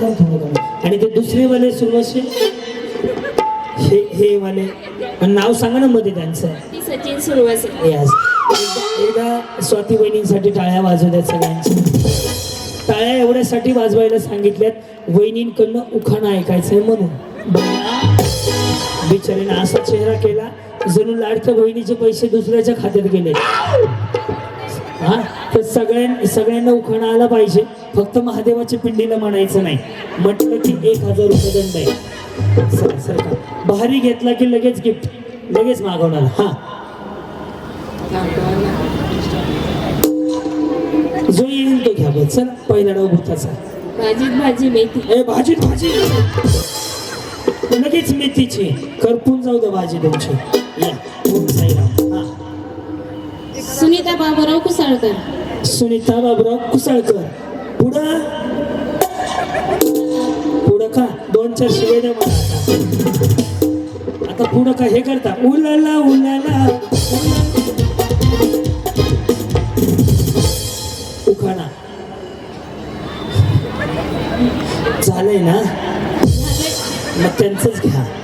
कर थोडं कमी आणि ते दुसरे वाले सुरवशे हे हे वाले. नाव सांगा ना मध्ये त्यांचं. सचिन सुरवसे. एकदा स्वाती वहिनींसाठी टाळ्या वाजवू द्यात सगळ्यांची टाळ्या एवढ्यासाठी वाजवायला सांगितल्यात वहिनींकडनं उखाणं ऐकायचंय म्हणून. बिचारीनं असा चेहरा केला जणू लाडक्या बहिणीचे पैसे दुसऱ्याच्या खात्यात गेले. हा? तर सगळ्यां सगळ्यांना उखाणा आला पाहिजे. फक्त महादेवाच्या पिंडीला म्हणायचं नाही. म्हटलं की एक हजार रुपये दंड आहे. सर भारी घेतला की लगेच गिफ्ट लगेच मागवणार. हा. जो येईल तो घ्या बघ चल पहिला डाव भूताचा भाजीत भाजी मेथी. ए भाजी भाजी. लगेच मेथीची. करपून जाऊ द्या भाजी तुमची. या. ओम साईराम. हा. सुनीता बाबूराव कुसाळकर. सुनीता बाबुराव कुसाळकर. पुढं? पुढं का? दोन चार शिवे आता. आता पुढं का हे करता? उलाला उलाला. उखाणा. झालंय ना? मग त्यांचंच घ्या.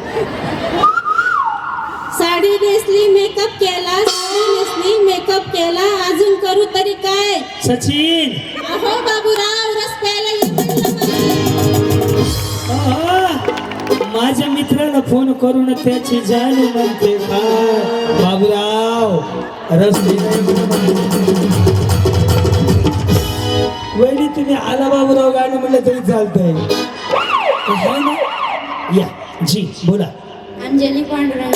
सचिन! अहो बाबूराव रस प्यायला ये म्हणलं मला. आ, माझ्या मित्राला फोन करून त्याची जाणू म्हणते काय बाबूराव रस्ते. वहिनी तुम्ही आला बाबूराव गाणं म्हणलं तरी चालतंय. है ना? या जी बोला. अंजली पांडुरंग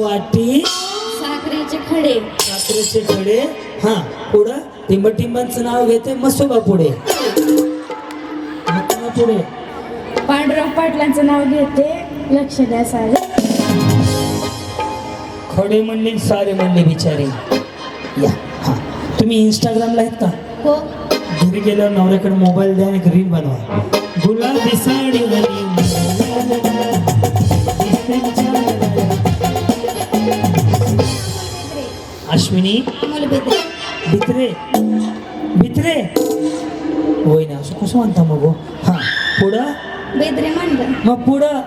वाटी. साखरेचे खडे. साखरेचे खडे. हा पुढं टिंबटिंबांचं नाव घेते मसोबा पुढे. पुढे. पांडुरंग पाटलांचं नाव घेते. लक्ष द्या सारे. खडे म्हणले सारे म्हणले बिचारे. या हा. तुम्ही इंस्टाग्रामला आहेत का? हो. घरी गेल्यावर नवऱ्याकडे मोबाईल द्या आणि एक रील बनवा गुलाबी साडी अश्विनी? भित्रे. भित्रे. होय ना असं कसं म्हणता मग हो? हा पुढं? बेदरे म्हणलं मग पुढं?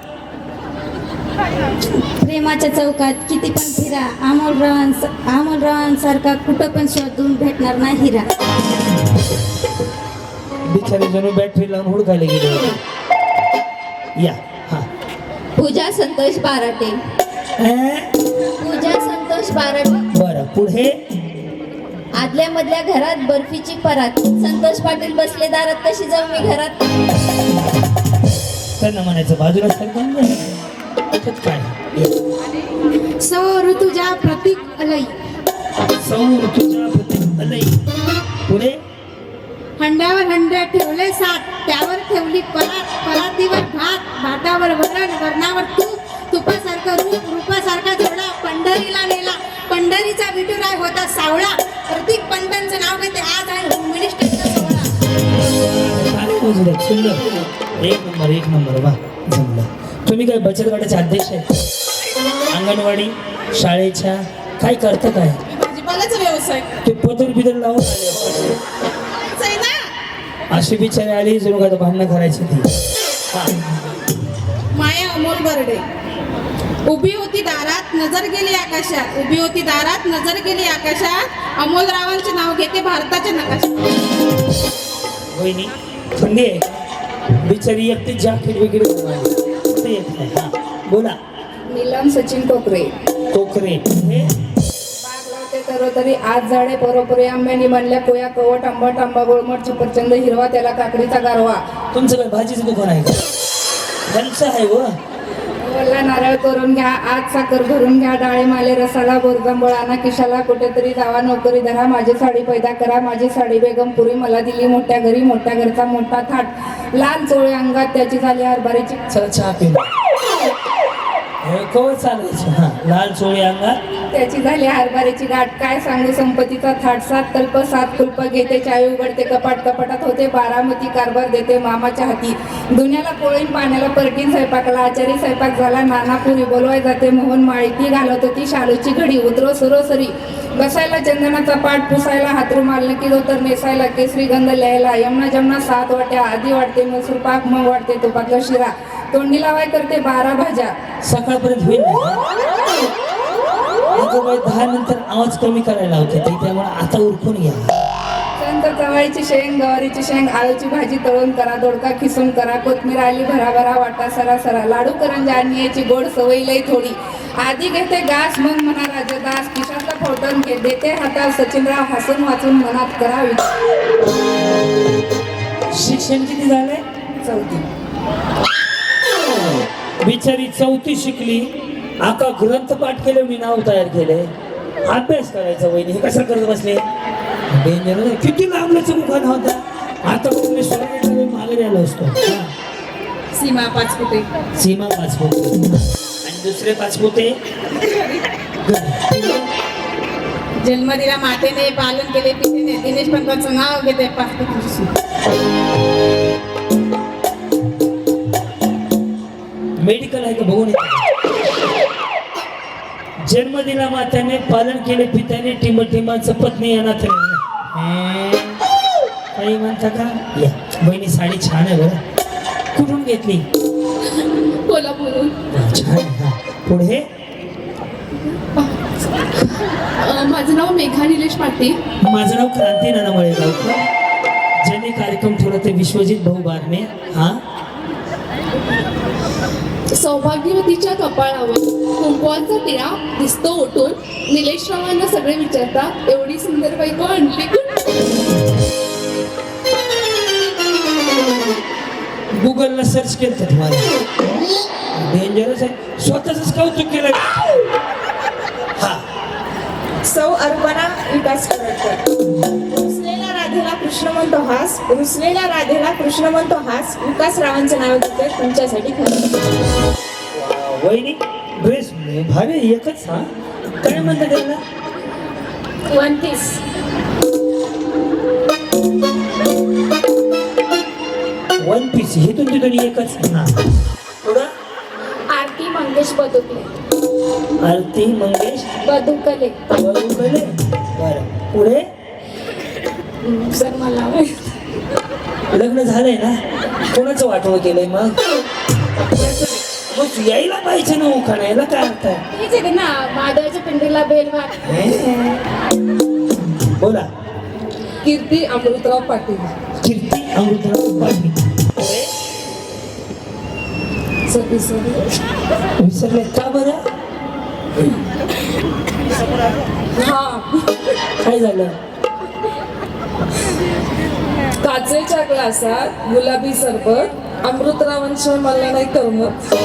प्रेमाच्या चौकात किती पण फिरा अमोल रावांस अमोल रावांसारखा कुठं पण शोधून भेटणार नाही हिरा. बिचारे जणू बॅटरी लावून हुडकायला गेले. होते या हा. पूजा संतोष बाराटे. पूजा संतोष बाराटे बरं पुढे? आदल्या मधल्या घरात बर्फीची परात. संतोष पाटील बसले दारात कशी जाऊ मी घरात. त्यांना म्हणायचं बाजूला सरकून जा. त्याच्यात काय? या. सौ ऋतुजा प्रतीक अलई. सौर तुझ्या प्रती अलय. पुढे? हंड्यावर हंड्या ठेवले सात त्यावर ठेवली परात. परातीवर भात भातावर वरण वरणावर तूप. तुपासारखं रूप रूपासारखा जोडा पंढरीला नेला. पंढरीचा विठुराय होता सावळा. प्रतीक पंतांचं नाव घेते आज आहे होम मिनिस्टरचा सोहळा. सुंदर एक नंबर एक नंबर वा जमलं. तुम्ही काय बचत गटाचे अध्यक्ष आहे अंगणवाडी शाळेच्या काय करता काय? भाजीपाल्याचा व्यवसाय. ते पदर बिदर लावून आले. अशी बिचारी आली जणू काय भांडणं करायची ती. माया अमोल बर्डे. उभी होती दारात नजर गेली आकाशात. उभी होती दारात नजर गेली आकाशात. अमोल रावांचे नाव घेते भारताच्या नकाशात. वहिनी थंडी आहे बिचारी एकटी जॅकेट वगैरे हा बोला. नीलम सचिन टोकरे हे? लावते तर आज झाडे बरोबरी आंब्यानी बनल्या कोया कवट आंबट आंबा गोळमट सफरचंद हिरवा त्याला काकडीचा गारवा. तुमचं काय भाजीचं दुकान आहे का? त्यांचं आहे व वल्ला नारळ करून घ्या आज साखर भरून घ्या डाळीमाले रसाला बोरजांबळ आणा किशाला कुठेतरी जावा नोकरी धरा माझी साडी पैदा करा माझी साडी बेगम पुरी मला दिली मोठ्या घरी मोठ्या घरचा मोठा थाट. लाल चोळे अंगात त्याची झाली हरभऱ्याची चला चहा पिऊन. हे कवर चालायचं हा. लाल चोळी अंगात. त्याची झाली हरभऱ्याची गाठ काय सांगू संपत्तीचा थाट. सात तल्प सात कुल्प घेते चावी उघडते कपाट कपाटात होते बारामती कारभार देते मामाच्या हाती. दुनियाला पोळीन पाण्याला परटीन स्वयंपाकाला आचारी स्वयंपाक झाला नानापुरी बोलवाय जाते मोहन माळी ती घालत होती शालूची घडी उतरो सरोसरी. बसायला चंदनाचा पाठ पुसायला हातरुमाल नकी तर नेसायला केसरी गंध लिहायला यमुना जमना सात वाट्या आधी वाटते मसूर पाक मग वाटते तुपातला शिरा. तोंडी लावाय करते बारा भाज्या. सकाळपर्यंत होईल अगं बाई, दहा नंतर आवाज कमी करायला होते ते त्यामुळे आता उरकून घ्या. संत चवळीची शेंग गवारीची शेंग आळूची भाजी तळून करा दोडका खिसून करा कोथमीर आली भरा भरा वाटा सरा सरा लाडू करंजा आणि याची गोड सवय लई थोडी. आधी घेते घास मग म्हणा राजदास खिशातला फोटोन घे. देते हातात सचिनराव. हसून वाचून मनात करावी. शिक्षण किती झालंय? चौथी. बिचारी चौथी शिकली. आका ग्रंथ पाठ केले मी नाव तयार केले. अभ्यास करायचा वहिनी हे कसं करत बसले? डेंजर किती लांबल्याचं मुखान होता. आता मी सोडण्याच्या मागे आलो असतो. सीमा पाचपुते सीमा पाचपुते आणि दुसरे पाचपुते जन्म दिला मातेने पालन केले पितेने दिनेश पंताचं नाव घेते पाचपुते मेडिकल आहे का बघून येतो. जन्म दिला मात्याने पालन केले पित्याने टिंब टिंबाचं पत्नी अनाथ राहिली. काही म्हणता का? या बहिणी साडी छान आहे बरं. कुठून घेतली? कोल्हापूरून छान. पुढे? माझं नाव मेघा निलेश पाटील. माझं नाव क्रांती नानामळे गावकर. ज्यांनी कार्यक्रम ठेवला ते विश्वजित भाऊ बारणे. हा? सौभाग्यवतीच्या कपाळावर कुंकवाचा टिळा दिसतो उठून. निलेश रावांना सगळे विचारतात एवढी सुंदर बायको आणली कुठून?" गुगलला सर्च केलं तर तुम्हाला. डेंजरस आहे. स्वतःच कौतुक केलं. हा सौ अर्पणा विकास करडकर कृष्ण म्हणतो हास रुसलेल्या राधेला कृष्ण म्हणतो हास विकास रावांचं नाव घेते तुमच्यासाठी खरं. वहिनी ड्रेस भारी आहे, एकच हा? काय म्हणतात त्याला? वन पीस वन पीस हिथून तिथून एकच? हा. पुढं? आरती मंगेश बदुकले. आरती मंगेश बदुकले. बरोबर बरं. पुढे? सर मला लग्न झालंय ना? कोणाचं वाटवं केलंय मग? मग यायला पाहिजे ना उखाणायला काय अर्थ आहे? हेच आहे ना पिंडीला बेल वाट. बोला. कीर्ती अमृतराव पाटील. कीर्ती अमृतराव पाटील. विसरले का बरं? हा. काय झालं? काचेच्या ग्लासात गुलाबी सरबत अमृतरावांशिवाय मला नाही करमत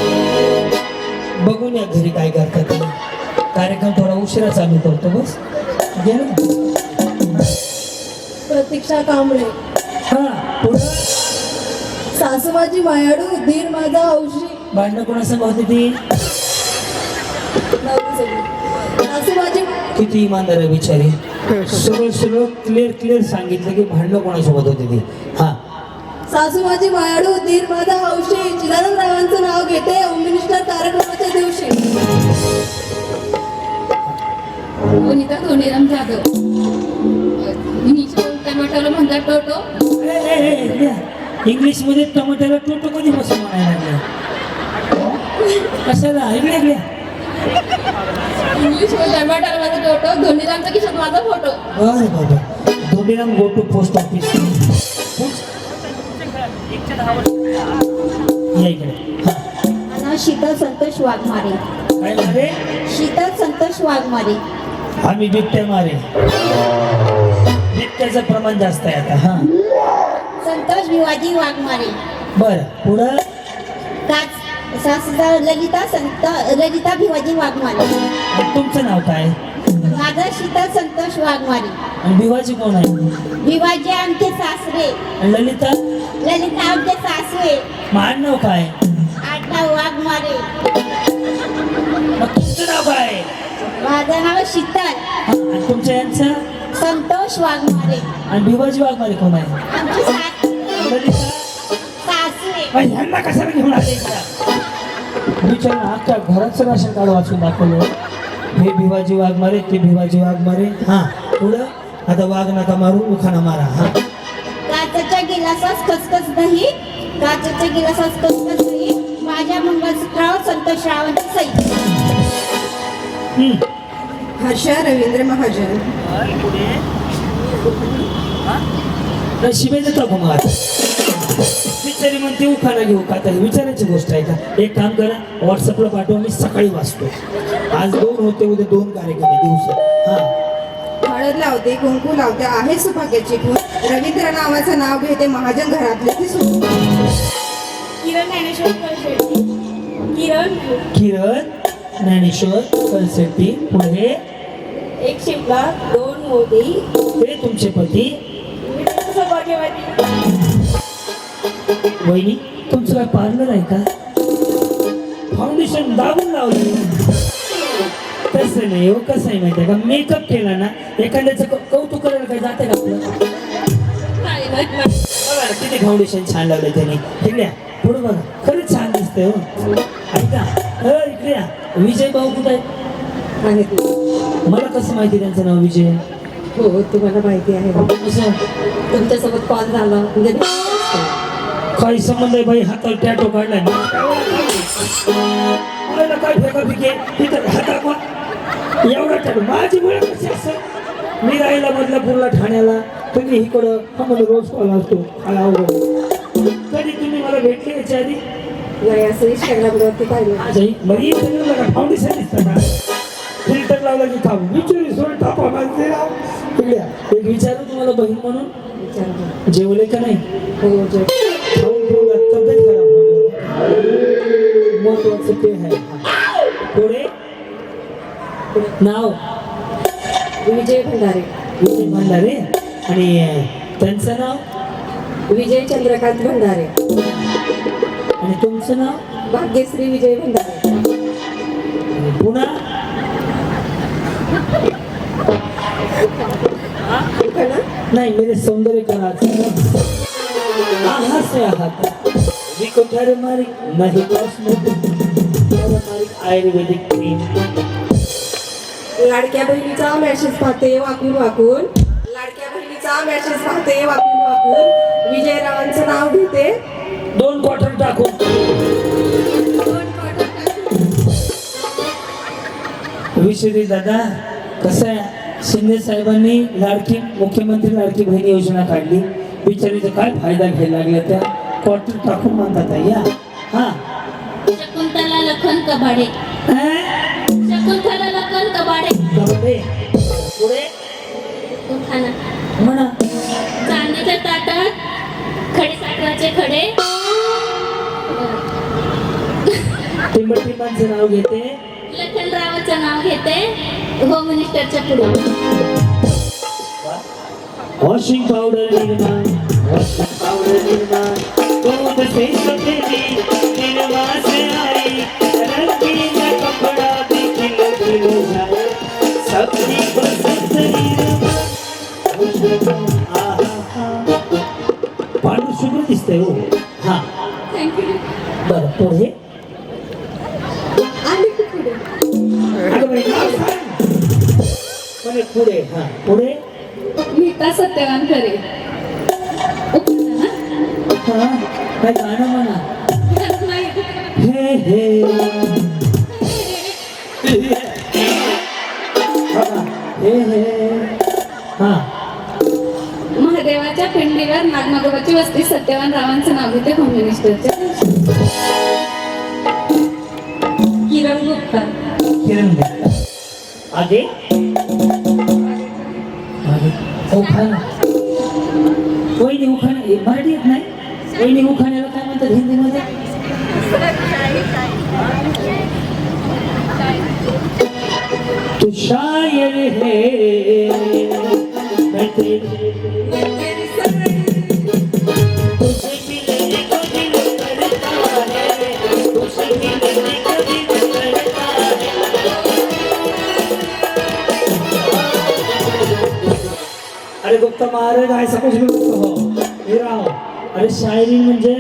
बघून या घरी काय करतात ते. कार्यक्रम थोडा उशिरा चालू करतो बस. प्रतीक्षा कांबळे. हा पुढं? सासू माझी मायाडू धीर माझा हौशी भांडणं कोणासंग होती ती? सासू माझी किती इमानदार आहे बिचारी. सगळं सगळं क्लिअर क्लिअर सांगितलं की भांडणं कोणासोबत होती ती? हा. सासू माझी मायाडू धीर माझा हौशी चिदानंद रावांचं नाव घेते होम मिनिस्टर कार्यक्रमाच्या दिवशी. वनिता धोनीराम जाधव. टमाटोला म्हणतात टोटो इंग्लिशमध्ये टमाट्याला टोटो कधी बसून म्हणायला लागले? कशाला? इकडे इंग्लिश टमाटोला माझा धोनीरामचा किशात माझा फोटो? बरं बाबा. Dhondiram go to post office या इकडे. शीतल संतोष वाघमारे. काय शीतल संतोष वाघमारे. आम्ही बिबट्या मारे. बिबट्याचं प्रमाण जास्त आहे आता हा. संतोष भिवाजी वाघमारे. बरं पुढं? काच सासदार ललिता संत ललिता भिवाजी वाघमारे तुमचं नाव काय माझं शीतल संतोष वाघमारे आणि भिवाजी कोण आहे भिवाजी आमचे सासरे आणि ललिता ललिता आमचे सासरे मान नाव काय आडनाव वाघमारे मग तुमचं नाव काय माझं नाव शीतल हा, आणि तुमच्या यांचं संतोष वाघमारे आणि भिवाजी वाघमारे कोण आहे आमचे सास ललिता सासरे मग ह्यांना कशाला घेऊन आले इकडं? विचार ना अख्ख्या घराचं राशन कार्ड वाचून दाखवलं. हे भिवाजी वाघमारे ते भिवाजी वाघमारे हा पुढं आता वाघ नका मारू उखाणा मारा. हा. काचेच्या गिलासात खसखस दही काचेच्या गिलासात खसखस दही. माझ्या मंगळसूत्रावर संतोष रावांची सही हम्म. हर्षा रवींद्र महाजन. देतो का मग आता बिचारी म्हणते उखाणा घेऊ का ही विचारायची गोष्ट आहे का? एक काम करा व्हॉट्सअपला पाठवा मी सकाळी वाचतो. आज दोन होते उद्या दोन कार्यक्रम आहे दिवस हा. हळद लावते कुंकू लावते आहे सुभाग्याची खून. रवींद्र नावाचं नाव घेते महाजन घरातले ती किरण ज्ञानेश्वर किरण? किरण ज्ञानेश्वर कलसेट्टी पुढे? एक शिपला दोन मोदी. ते तुमचे पती. सौभाग्यवती वहिनी तुमचं काय पार्लर आहे का? फाउंडेशन दाबून लावलं. तसं नाही हो कसं आहे माहिती आहे का? मेकअप केला ना एखाद्याचं कौतुक करायला काय जाते का आपलं? बघा ना किती फाउंडेशन छान लागलं त्याने. इकडे या, पुढे बघा. खरंच छान दिसतंय हो. ऐका हो इकडे या. विजय भाऊ कुठे आहेत मला कसं माहिती त्यांचं नाव विजय? हो तुम्हाला माहिती आहे. कसं तुमच्यासोबत कॉल झाला. म्हणजे काही संबंध आहे बाई हातावर टॅटो काढलाय मला काय फेका फिके तिथं हाता कोण? एवढा टॅटो माझी मुळे कशी असं मी राहिला बदलापूरला ठाण्याला. तुम्ही इकडं हा मला रोज कॉल असतो. कधी तुम्ही मला भेटले याच्या आधी? नाही असं इंस्टाग्रामवरती पाहिलं. माझ्याही बरी फाउंडेशन दिसतं का फिल्टर लावला की थांब. विचारू सोड. एक तुम्हाला बहीण म्हणून? जेवले का नाही? हो खाऊन पिऊन तब्येत खराब होते महत्वाचं ते आहे पुढे नाव? विजय भंडारे. विजय भंडारे? आणि त्यांचं नाव? विजय चंद्रकांत भंडारे. आणि तुमचं नाव? भाग्यश्री विजय भंडारे. पुन्हा? नाही मेरे सौंदर्य का से आहात जी कोठारे मारी नाही कॉस्मेटिक आयुर्वेदिक क्रीम लाडक्या बहिणीचा मेसेज पाहते वाकून वाकून. लाडक्या बहिणीचा मेसेज पाहते वाकून वाकून. विजयरावांचं नाव घेते. दोन क्वार्टर टाकून विश्वजी दादा कसं आहे? शिंदे साहेबांनी लाडकी मुख्यमंत्री लाडकी बहीण योजना काढली. बिचारीचा काय फायदा घ्यायला लागला त्या? क्वार्टर टाकून म्हणतात या हा. शकुंतला लखन कबाडे? शकुंतला लखन कबाडे. कपडे. पुढे? उखाणा म्हणा. चांदीच्या ताटात खडे साखराचे खडे. टिंबटिंबांचं नाव घेते. लखनरावाचं नाव घेते. होम मिनिस्टरच्या पुढे. वॉशिंग पावडर निर्माण वॉशिंग पावडर निर्माण दूध से सफेदी निर्मा से आई रंगीन कपड़ा भी खिल खिल जाए सबकी पसंद निर्मा खुशबू आहा पांढर शुभ्र दिसतंय हो हा थँक्यू बरं पुढे आणि पुढे अगं बाई, नाव सांग. म्हणे पुढे हा पुढे नीता सत्यवान खरे. हा गाणं म्हणा. हे हे. हे हे हा. महादेवाच्या पिंडीवर नागनागोबाची वस्ती सत्यवान रावांचं नाव घेते होम मिनिस्टरच्या किरण गुप्ता. किरण गुप्ता. आगे? उखाणा वहिनी उखाणा हे मराठी येत नाही वहिनी उखाण्याला काय म्हणतात हिंदीमध्ये तू शायर है अरे महाराज ऐसा कुछ भी हो अरे शायरी म्हणजे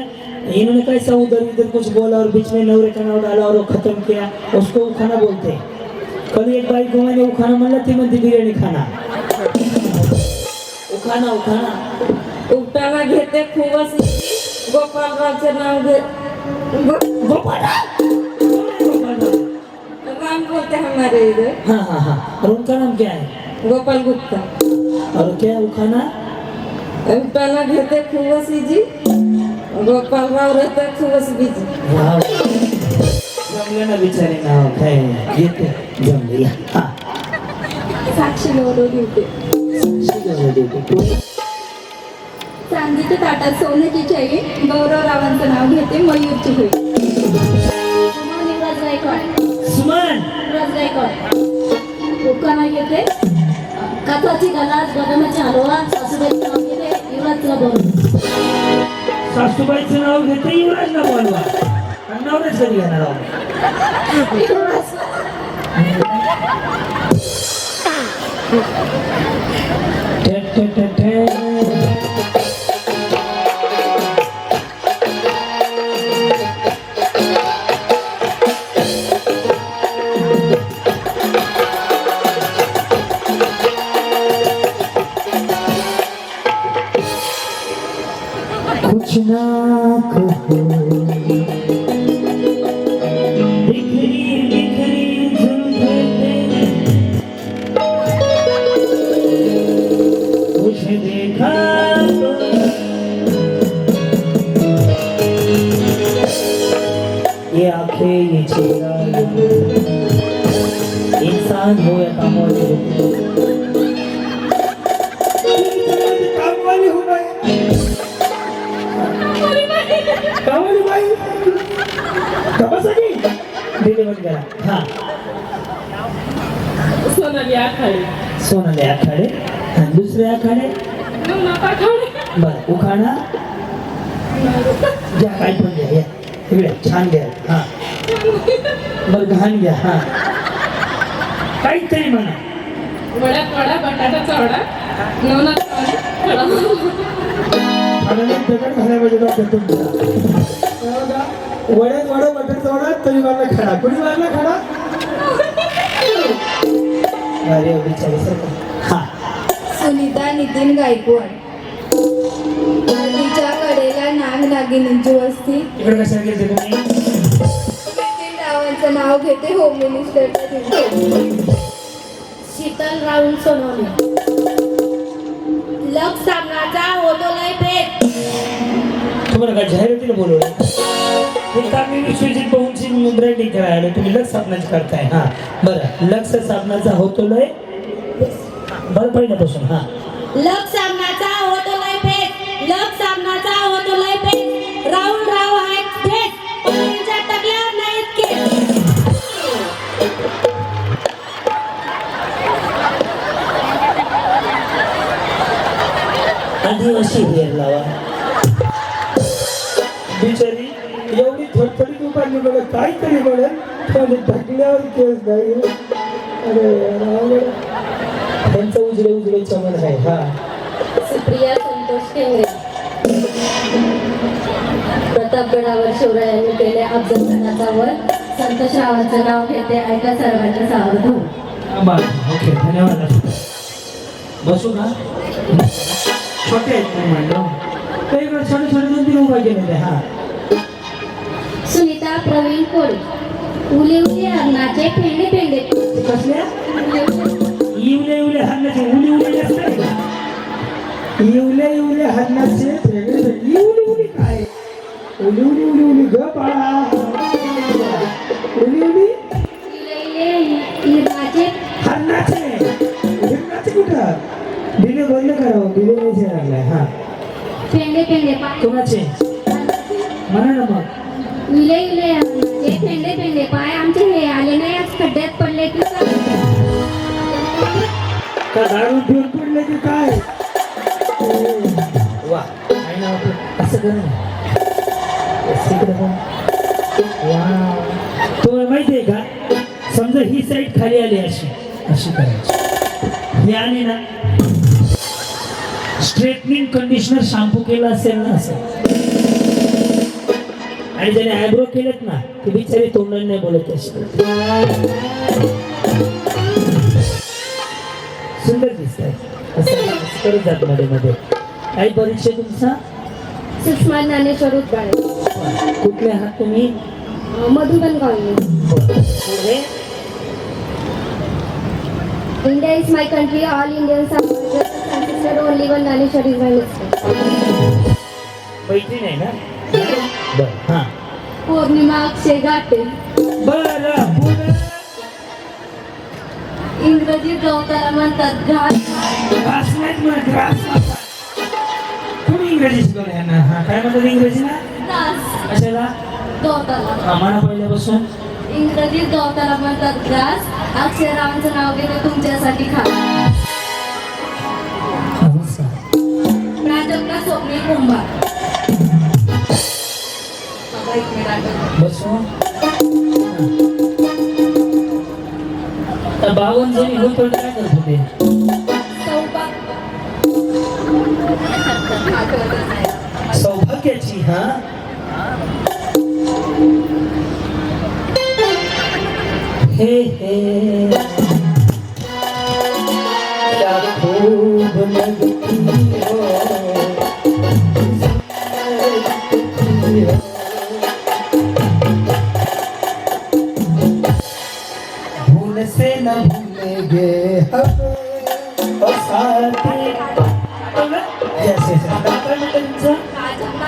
इन्होंने कैसा उधर इधर कुछ बोला और बीच में नवरे का नाम डाला और वो खत्म किया. उसको उखाना बोलते. हैं कल एक बाई को मैंने उखाना म्हणलं ती म्हणते बिर्याणी खाना. उखाना उखाना उपटाला घेते खूपच. गोपालरावचे नाव घे. गोपाला राम बोलते हमारे इधर हाँ हाँ हाँ. और उनका नाम क्या है? गोपाल गुप्ता. और क्या उखाना उपटाला घेते खूपच जी. गोपालराव रहते खूपच बिजी वाव. जमलं ना बिचारे नाव. काय येते. जमले या हा. साक्षी नवरो घेते शिकवलं देते. तू चांदीच्या ताटात सोन्याची चाई गौरव रावांचं नाव घेते मयूरची होई युवराज गायकवाड सुमन. युवराज गायकवाड उखाणा घेते काचाची गलास बदामाची हलवा सासूबाईचं नाव घेते युवराजला बोल सासूबाईचं नाव घेते युवराजला बोलवा. आणि नवऱ्याच कधी घेणार आहोत उखाणा घ्या काय पण घ्या या. इकडे छान घ्या. हा. बर घाण घ्या हा. काहीतरी म्हणा. वड्यात वडा बटाटाचा वडा दगड घालायला पाहिजे वड्यात वडा बटर वडा तरी मला खडा. कुणी मारला खडा? अरे सर हा. सुनीता नितीन गायकवाड. नाग नागिनींची वस्ती इकडे कशाला गेले तुम्ही? नितीन रावांचं नाव घेते होम मिनिस्टरच्या शीतल राहुल सोनवणे. लग सामनाचा तुम्हाला काय जाहिरातीला बोलवलं हे मी विश्वजित ब्रँडिंग तुम्ही लक्ष साबणाची करताय हा बरं. लक्ष साबणाचा होतो लय? बरं पहिल्यापासून हा. लग आदिवासी हेर लावा. बिचारी एवढी थरथरीत उभारली बघा काहीतरी बघत पण ढकल्यावर केस नाही. अरे. त्यांचं उजडे उजडे चमन आहे हा. सुप्रिया संतोष केंद्रे प्रतापगडावर शिवरायांनी केले अफजलखानाचा वध. संतोषरावांचं नाव घेते ऐका सर्वांच्या सावध बरं ओके धन्यवाद. बसू का छोटे आहेत नाही म्हणलं काही वेळ छोटे छोटे दोन तीन उभा केले ते हा. सुनीता प्रवीण कोळी. उले उले अन्नाचे पेंडे पेंडे. कसल्या इवले इवले हरणाचे उली उली इवले इवले हरणाचे वेगळे इवली उली काय? उली उली उली उली ग बाळा. नाही लागलाय हा पेंडे पेंडे पाय कोणाचे म्हणा ना मग इले इले माझे पेंडे पेंडे पाय आमचे हे आले नाही आज खड्ड्यात पडले की काय? का दारू पिऊन पडले की काय वा आपलं? असं कर ना बस इकडे बघ. वा तुम्हाला माहिती आहे का समजा ही साईड खाली आली अशी अशी करायची ही आली ना स्ट्रेटनिंग कंडिशनर शॅम्पू केला असेल ना असं? आणि ज्याने आयब्रो केलेत ना ते बिचारे तोंडाने नाही बोलत सुंदर दिसत आहे जात मध्ये मध्ये. काही परीक्षा तुमचा? सुषमा ज्ञानेश्वर कुठले आहात तुम्ही? Madhuban colony India is my country all Indians are only one Dnyaneshwar is my mister ना? बर हा. पौर्णिमा अक्षय गाटे बर इंग्रजी गवताला म्हणतात म्हणत ग्रास तुम्ही इंग्रजी शिकवलं यांना? हा काय म्हणतात दास कशाला? गवताला. आम्हाला पहिल्यापासून. इंग्रजीत गवताला म्हणतात ग्रास अक्षररावांचं नाव घेते तुमच्यासाठी खा बावन जणी होत काय करत होते. सौभाग्याची हा? हे हे. क्या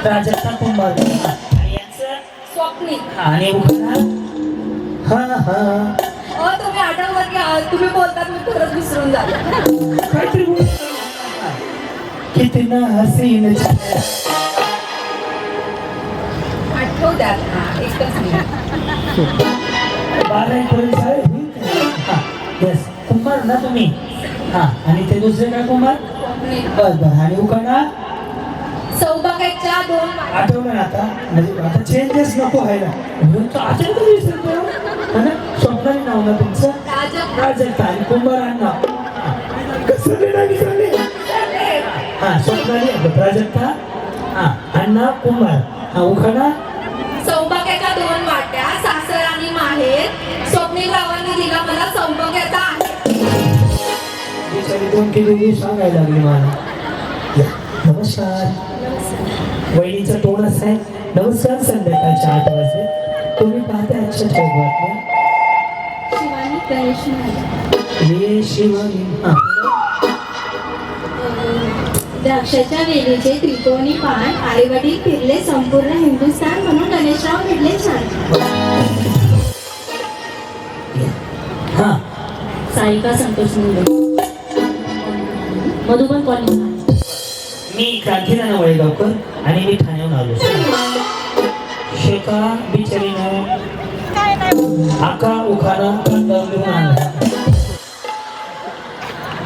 प्राजक्ता राजस्था कुंभार स्वप्नील आणि हा हा. अ तुम्ही आठवलं की तुम्ही बोलतात मी खरंच विसरून झालं काहीतरी बोल कितना हसीन. आठवू द्या हा एकच मिनिट. बारा? हा येस कुंभार ना तुम्ही? हा आणि ते दुसरे काय कुंभार? स्वप्नील बर आणि उखाणा सौभाग्याच्या दोन आठवलं आता? म्हणजे आता चेंजेस नको व्हायला. म्हणून तो अचानक विसरतो. हो ना? स्वप्नाली नाव ना तुमचं? राजक आणि कुंभारांना कसं बेडागी झाले हा स्वप्नाली प्राजक्ता हा अण्णा कुंभार. हा उखाणा? सौभाग्याच्या दोन वाट्या. सासर आणि माहेर. स्वप्नील रावांनी दिला मला सौभाग्याचा आहे दोन किलो सांगायला लागली मला. या, नमस्कार. वहिनीचं तोंड असं आहे. नमस्कार संध्याकाळच्या आठ वाजले. तुम्ही पाहते आजच्या ठेव बातम्या. शिवानी हा. द्राक्षाच्या वेलीचे त्रिकोणी पान आईवडील फिरले संपूर्ण हिंदुस्थान म्हणून गणेशराव घडले छान. हा. सारिका संतोष मुंडे. मधुबन कॉलेज मी क्रांतीनाना वळेगावकर आणि मी ठाण्याहून आलो शेका बिचारीनं आका उखाना कांदा घेऊन आणला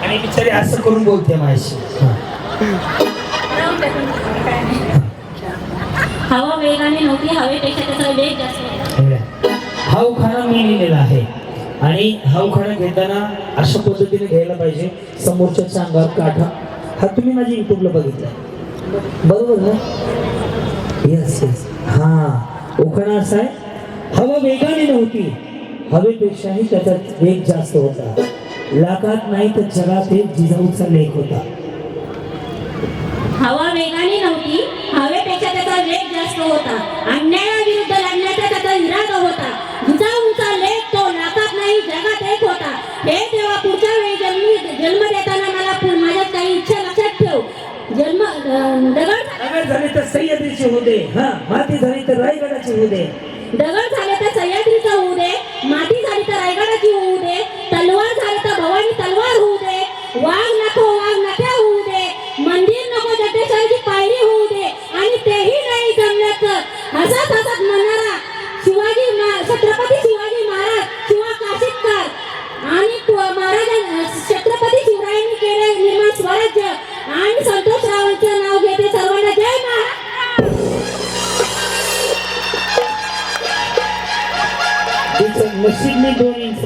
आणि बिचारी असं करून बोलते माझ्याशी हा. हवा वेगाने नव्हती हवेपेक्षा त्याचा वेग जास्त होता. बघा. हा उखाणा मी लिहिलेला आहे आणि हा उखाणा घेताना अशा पद्धतीने घ्यायला पाहिजे समोरच्या अंगावर काठा हा तुम्ही माझी युट्यूबला बघितलं. बरोबर ना? येस येस हा. उखाणा असा आहे हवा वेगाने नव्हती. हवेपेक्षाही त्याचा वेग जास्त होता. लाखात नाही तर जगात एक जिजाऊचा लेख होता. हवा वेगाने नव्हती हवेपेक्षा त्याचा वेग जास्त होता. अन्यायाविरुद्ध लढण्याचा त्याचा इरादा होता. जिजाऊचा लेख तो लाखात नाही जगात एक होता. हे तेव्हा पुढच्या वेळी जन्म जन्म देता दगड दगड झाले तर सह्याद्रीचे होते हा माती झाली तर रायगडाचे होते दगड झाले तर सह्याद्रीचा होऊ दे माती झाली तर रायगडाची होऊ दे तलवार झाली तर भवानी तलवार होऊ दे वाघ नको वाघ नख्या होऊ दे मंदिर नको जटेश्वराची पायरी होऊ दे आणि तेही नाही जमलं तर हसत हसत म्हणणारा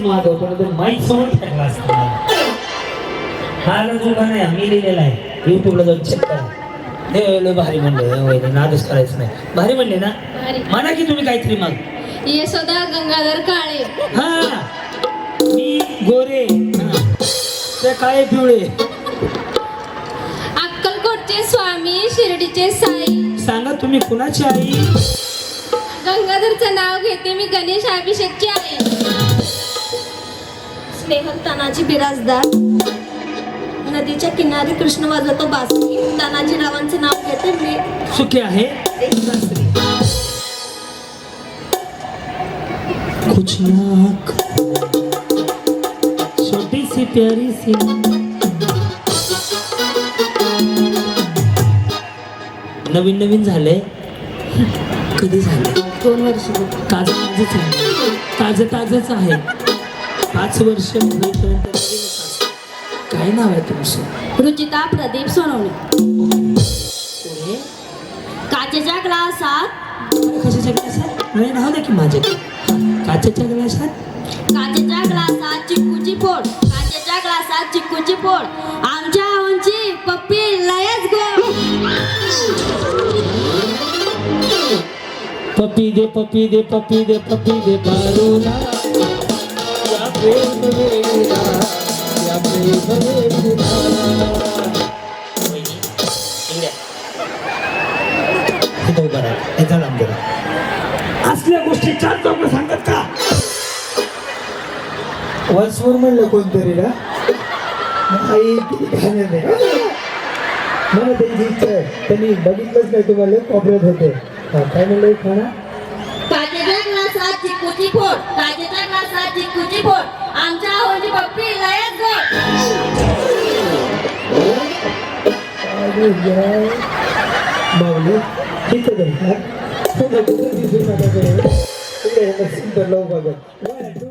मागव पण माईक समोर टाकला असता. हा जुगा नाही मी लिहिलेला आहे युट्यूबला जाऊन चेक करा. भारी म्हणले नादच करायचं नाही. भारी म्हणले ना? म्हणा की तुम्ही काहीतरी मग. यशोदा गंगाधर काळे. हा. मी गोरे. हा. ते काळे पिवळे. अक्कलकोटचे स्वामी शिर्डीचे साई. सांगा तुम्ही कुणाची आई? गंगाधरचं नाव घेते मी गणेश अभिषेकची आई. स्नेहल तानाजी बिराजदार. नदीच्या किनारी कृष्ण वाजवतो बासरी. तानाजी रावांचे नाव घेते मी. सुखी आहे. कुछ छोटी सी प्यारी सी नवीन नवीन झालंय. कधी झालंय? दोन वर्ष ताजं ताजंच आहे. ताजं ताजंच आहे. पाच वर्ष होईपर्यंत. काय नाव आहे तुमचं? रुचिता प्रदीप सोनवणे. पुढे? काचेच्या ग्लासात. कशाच्या ग्लासात? नाही नाव द्या की माझ्या. काचेच्या ग्लासात? काचेच्या ग्लासात चिक्कूची फोड. काचेच्या ग्लासात चिक्कूची फोड. आमच्या आवांची पप्पी लयच गोड पप्पी दे पप्पी दे पप्पी दे पप्पी दे पारूला. असल्या गोष्टी चार चौक सांगत का? वंशवर म्हणलं कोणतरी ना? आई नाही. मला त्यांची इच्छा आहे. त्यांनी बघितलंच नाही तुम्हाला कॉपरेट होते. काय म्हणलं खाना ग्लासात चिक्कूची फोड काचेच्या ग्लासात चिक्कूची फोड आमच्या आवांची पप्पी लयच गोड ठीक आहे दिसून नका करू. लोक बघत